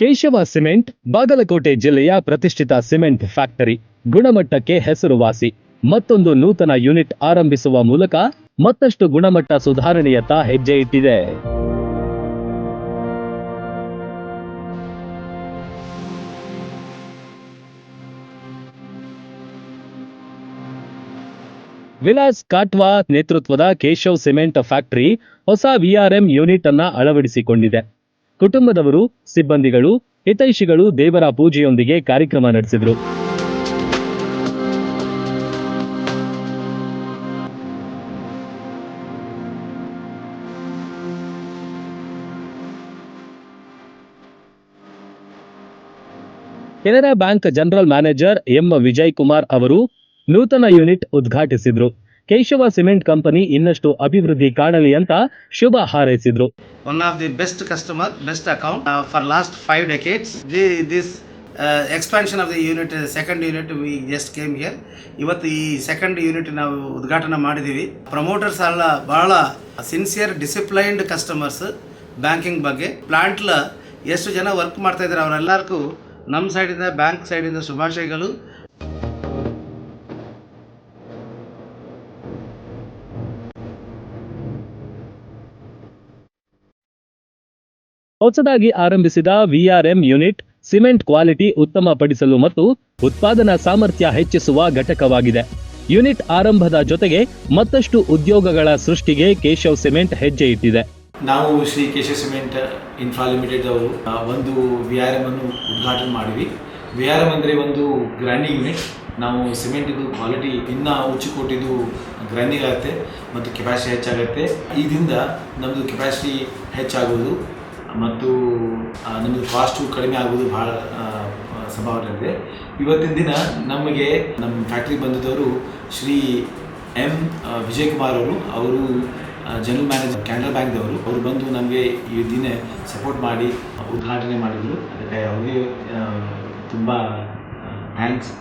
Keshava cement, Bagalkot ಜಿಲ್ಲೆಯ ಪ್ರತಿಷ್ಠಿತ cement factory, ಗುಣಮಟ್ಟಕ್ಕೆ ಹೆಸರುವಾಸಿ. ಮತ್ತೊಂದು ನೂತನ ಯೂನಿಟ್ ಆರಂಭಿಸುವ ಮೂಲಕ ಮತ್ತಷ್ಟು ಗುಣಮಟ್ಟ ಸುಧಾರಣೆಯತ್ತ ಹೆಜ್ಜೆ ಇಟ್ಟಿದೆ. ವಿಲಾಸ್ ಕಾಟ್ವಾ ನೇತೃತ್ವದ ಕೇಶವ್ ಸಿಮೆಂಟ್ ಫ್ಯಾಕ್ಟರಿ ಹೊಸ ವಿಆರ್ಎಂ ಯೂನಿಟ್ ಅನ್ನ ಅಳವಡಿಸಿಕೊಂಡಿದೆ. ಕುಟುಂಬದವರು, ಸಿಬ್ಬಂದಿಗಳು, ಹಿತೈಷಿಗಳು ದೇವರ ಪೂಜೆಯೊಂದಿಗೆ ಕಾರ್ಯಕ್ರಮ ನಡೆಸಿದರು. Canara bank general manager M Vijay Kumar ಅವರು ನೂತನ ಯೂನಿಟ್ ಉದ್ಘಾಟಿಸಿದ್ರು. ಕೇಶವ ಸಿಮೆಂಟ್ ಕಂಪನಿ ಇನ್ನಷ್ಟು ಅಭಿವೃದ್ಧಿ ಕಾಣಲಿ ಅಂತ ಶುಭ ಹಾರೈಸಿದ್ರು one of the best customer best account for last five decades decades. This this the expansion of the unit, just second here. ಇವತ್ತು ಈ ಸೆಕೆಂಡ್ ಯೂನಿಟ್ ನಾವು ಉದ್ಘಾಟನೆ ಮಾಡಿದ್ದೀವಿ ಪ್ರಮೋಟರ್ಸ್ ಎಲ್ಲ ಬಹಳ ಸಿನ್ಸಿಯರ್ ಡಿಸಿಪ್ಲೈನ್ಡ್ ಕಸ್ಟಮರ್ಸ್ ಬ್ಯಾಂಕಿಂಗ್ ಬಗ್ಗೆ ಪ್ಲಾಂಟ್ಲ ಎಷ್ಟು ಜನ ವರ್ಕ್ ಮಾಡ್ತಾ ಇದ್ದಾರೆ ಅವರೆಲ್ಲರಿಗೂ ನಮ್ಮ ಸೈಡಿಂದ ಬ್ಯಾಂಕ್ ಸೈಡಿಂದ ಶುಭಾಶಯಗಳು ಹೊಸದಾಗಿ ಆರಂಭಿಸಿದ ವಿಆರ್ಎಂ ಯೂನಿಟ್ ಸಿಮೆಂಟ್ ಕ್ವಾಲಿಟಿ ಉತ್ತಮಪಡಿಸಲು ಮತ್ತು ಉತ್ಪಾದನಾ ಸಾಮರ್ಥ್ಯ ಹೆಚ್ಚಿಸುವ ಘಟಕವಾಗಿದೆ. ಯೂನಿಟ್ ಆರಂಭದ ಜೊತೆಗೆ ಮತ್ತಷ್ಟು ಉದ್ಯೋಗಗಳ ಸೃಷ್ಟಿಗೆ ಕೇಶವ್ ಸಿಮೆಂಟ್ ಹೆಜ್ಜೆ ಇಟ್ಟಿದೆ. ನಾವು Shri Keshav cement infra limited ಅವರು ಒಂದು ವಿ ಅನ್ನು ಉದ್ಘಾಟನೆ ಮಾಡಿವಿ ವಿ ಆರ್ ಎಂ ಅಂದರೆ ಒಂದು ಗ್ರ್ಯಾಂಡಿಂಗ್ ಯೂನಿಟ್. ನಾವು ಸಿಮೆಂಟಿದು ಕ್ವಾಲಿಟಿ ಇನ್ನೂ ಕೊಟ್ಟಿದ್ದು ಗ್ರ್ಯಾಂಡಿಂಗ್ ಆಗುತ್ತೆ ಮತ್ತು ಕೆಪಾಸಿಟಿ ಹೆಚ್ಚಾಗುತ್ತೆ. ಇದರಿಂದ ನಮ್ಮದು ಕೆಪಾಸಿಟಿ ಹೆಚ್ಚಾಗುವುದು ಮತ್ತು ನಮ್ಮದು ಕಾಸ್ಟು ಕಡಿಮೆ ಆಗುವುದು ಭಾಳ ಸಂಭಾವನೆ ಇವತ್ತಿನ ದಿನ ನಮಗೆ ನಮ್ಮ ಫ್ಯಾಕ್ಟ್ರಿ ಬಂದಿದ್ದವರು ಶ್ರೀ ಎಂ ವಿಜಯ್ ಕುಮಾರ್ ಅವರು. ಅವರು ಜನರಲ್ ಮ್ಯಾನೇಜರ್ ಕ್ಯಾನರಾ ಬ್ಯಾಂಕ್ದವರು ಅವರು ಬಂದು ನಮಗೆ ಈ ದಿನ ಸಪೋರ್ಟ್ ಮಾಡಿ, ಉದ್ಘಾಟನೆ ಮಾಡಿದರು. ಅದಕ್ಕೆ ಅವರಿಗೆ ತುಂಬ ಥ್ಯಾಂಕ್ಸ್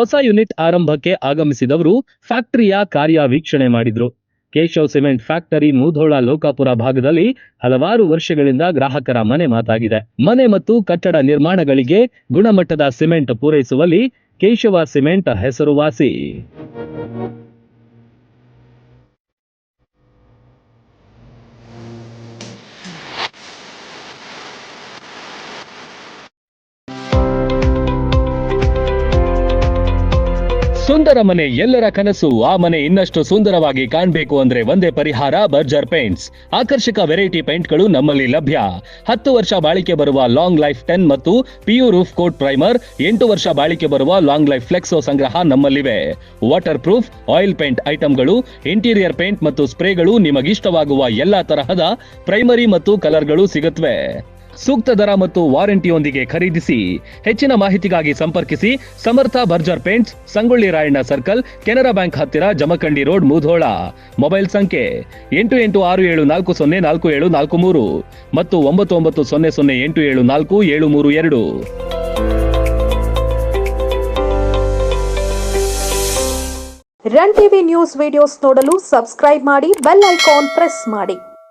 ಹೊಸ ಯೂನಿಟ್ ಆರಂಭಕ್ಕೆ ಆಗಮಿಸಿದವರು ಫ್ಯಾಕ್ಟರಿಯ ಕಾರ್ಯ ವೀಕ್ಷಣೆ ಮಾಡಿದ್ರು. ಕೇಶವ್ ಸಿಮೆಂಟ್ ಫ್ಯಾಕ್ಟರಿ ಮೂಧೋಳ ಲೋಕಾಪುರ ಭಾಗದಲ್ಲಿ ಹಲವಾರು ವರ್ಷಗಳಿಂದ ಗ್ರಾಹಕರ ಮನೆ ಮಾತಾಗಿದೆ. ಮನೆ ಮತ್ತು ಕಟ್ಟಡ ನಿರ್ಮಾಣಗಳಿಗೆ ಗುಣಮಟ್ಟದ ಸಿಮೆಂಟ್ ಪೂರೈಸುವಲ್ಲಿ ಕೇಶವ ಸಿಮೆಂಟ್ ಹೆಸರುವಾಸಿ. ಸುಂದರ ಮನೆ ಎಲ್ಲರ ಕನಸು. ಆ ಮನೆ ಇನ್ನಷ್ಟು ಸುಂದರವಾಗಿ ಕಾಣಬೇಕು ಅಂದ್ರೆ ಒಂದೇ ಪರಿಹಾರ, ಬರ್ಜರ್ ಪೇಂಟ್ಸ್. ಆಕರ್ಷಕ ವೆರೈಟಿ ಪೇಂಟ್ಗಳು ನಮ್ಮಲ್ಲಿ ಲಭ್ಯ. ಹತ್ತು ವರ್ಷ ಬಾಳಿಕೆ ಬರುವ ಲಾಂಗ್ ಲೈಫ್ ಟೆನ್ ಮತ್ತು ಪಿಯು ರೂಫ್ ಕೋಟ್ ಪ್ರೈಮರ್, ಎಂಟು ವರ್ಷ ಬಾಳಿಕೆ ಬರುವ ಲಾಂಗ್ ಲೈಫ್ ಫ್ಲೆಕ್ಸೋ ಸಂಗ್ರಹ ನಮ್ಮಲ್ಲಿವೆ. ವಾಟರ್ ಪ್ರೂಫ್ ಆಯಿಲ್ ಪೇಂಟ್ ಐಟಂಗಳು, ಇಂಟೀರಿಯರ್ ಪೇಂಟ್ ಮತ್ತು ಸ್ಪ್ರೇಗಳು ನಿಮಗಿಷ್ಟವಾಗುವ ಎಲ್ಲಾ ತರಹದ ಪ್ರೈಮರಿ ಮತ್ತು ಕಲರ್ಗಳು ಸಿಗುತ್ತವೆ ಸೂಕ್ತ ದರ ಮತ್ತು ವಾರಂಟಿಯೊಂದಿಗೆ ಖರೀದಿಸಿ ಹೆಚ್ಚಿನ ಮಾಹಿತಿಗಾಗಿ ಸಂಪರ್ಕಿಸಿ Samarth Berger paints, Sangolli Rayanna circle, Canara bank ಹತ್ತಿರ ಜಮಖಂಡಿ ರೋಡ್, ಮುಧೋಳ. ಮೊಬೈಲ್ ಸಂಖ್ಯೆ ಎಂಟು ಎಂಟು ಆರು ಏಳು ನಾಲ್ಕು ಸೊನ್ನೆ ನಾಲ್ಕು ಏಳು ನಾಲ್ಕು ಮೂರು ಮತ್ತು ಒಂಬತ್ತು ಒಂಬತ್ತು ಸೊನ್ನೆ ಸೊನ್ನೆ ಎಂಟು ಏಳು ನಾಲ್ಕು ಏಳು ಮೂರು ಎರಡು. ರನ್ ಟಿವಿ ನ್ಯೂಸ್ ವಿಡಿಯೋಸ್ ನೋಡಲು ಸಬ್ಸ್ಕ್ರೈಬ್ ಮಾಡಿ, ಬೆಲ್ ಐಕಾನ್ ಪ್ರೆಸ್ ಮಾಡಿ.